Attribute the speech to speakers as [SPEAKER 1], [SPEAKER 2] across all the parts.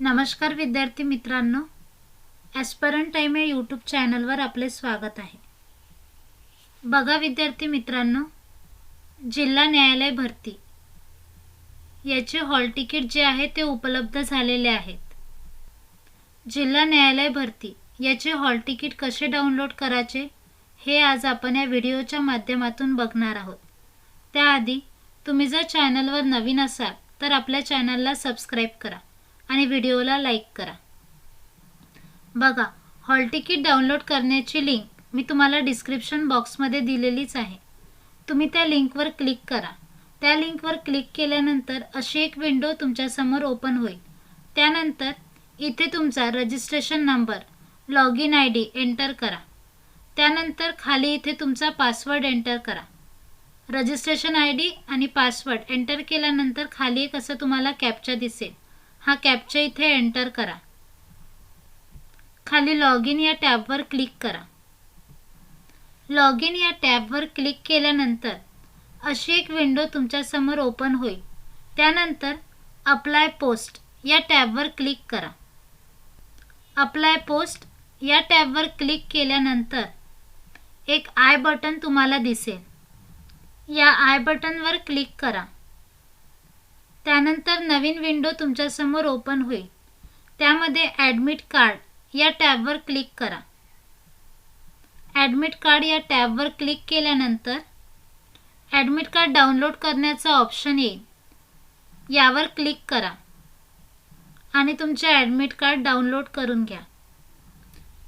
[SPEAKER 1] नमस्कार विद्यार्थी मित्रांनो. ॲस्परंट टाईम या यूट्यूब चॅनलवर आपले स्वागत आहे. बघा विद्यार्थी मित्रांनो जिल्हा न्यायालय भरती. याचे हॉल तिकीट जे आहे ते उपलब्ध झालेले आहेत. जिल्हा न्यायालय भरती. याचे हॉल तिकीट कसे डाउनलोड करायचे हे आज आपण या व्हिडिओच्या माध्यमातून बघणार आहोत. त्याआधी तुम्ही जर चॅनलवर नवीन असाल तर आपल्या चॅनलला सबस्क्राईब करा. आणि व्हिडिओला लाईक करा. बघा हॉल तिकीट डाउनलोड करण्याची लिंक मी तुम्हाला डिस्क्रिप्शन बॉक्समध्ये दिलेलीच आहे. तुम्ही त्या लिंकवर क्लिक करा. त्या लिंकवर क्लिक केल्यानंतर अशी एक विंडो तुमच्यासमोर ओपन होईल. त्यानंतर इथे तुमचा registration number log in I D enter करा. त्यानंतर खाली इथे तुमचा पासवर्ड एंटर करा. रजिस्ट्रेशन आय डी आणि पासवर्ड एंटर केल्यानंतर खाली एक असं तुम्हाला कॅप्चा दिसेल. हा कॅपचा इथे एंटर करा. खाली लॉग इन या टॅबवर क्लिक करा. लॉग इन या टॅबवर क्लिक केल्यानंतर अशी एक विंडो तुमच्यासमोर ओपन होईल. त्यानंतर अप्लाय पोस्ट या टॅबवर क्लिक करा. अप्लाय पोस्ट या टॅबवर क्लिक केल्यानंतर एक आय बटन तुम्हाला दिसेल. या आय बटनवर क्लिक करा. त्यानंतर नवीन विंडो तुमच्यासमोर ओपन होईल. त्यामध्ये ॲडमिट कार्ड या टॅबवर क्लिक करा. ॲडमिट कार्ड या टॅबवर क्लिक केल्यानंतर ॲडमिट कार्ड डाउनलोड करण्याचा ऑप्शन येईल. यावर क्लिक करा आणि तुमचे ॲडमिट कार्ड डाउनलोड करून घ्या.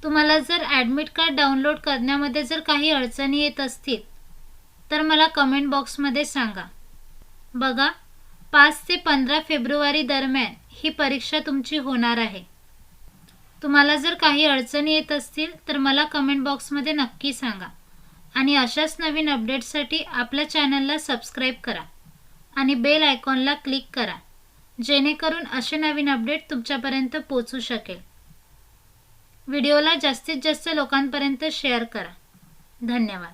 [SPEAKER 1] तुम्हाला जर ॲडमिट कार्ड डाउनलोड करण्यामध्ये जर काही अडचणी येत असतील तर मला कमेंट बॉक्समध्ये सांगा. बघा पाच ते पंधरा फेब्रुवारी दरम्यान ही परीक्षा तुमची होणार आहे. तुम्हाला जर काही अडचणी येत असतील तर मला कमेंट बॉक्समध्ये नक्की सांगा. आणि अशाच नवीन अपडेट्ससाठी आपल्या चॅनलला सबस्क्राईब करा. आणि बेल आयकॉनला क्लिक करा. जेणेकरून असे नवीन अपडेट तुमच्यापर्यंत पोचू शकेल. व्हिडिओला जास्तीत जास्त लोकांपर्यंत शेअर करा. धन्यवाद.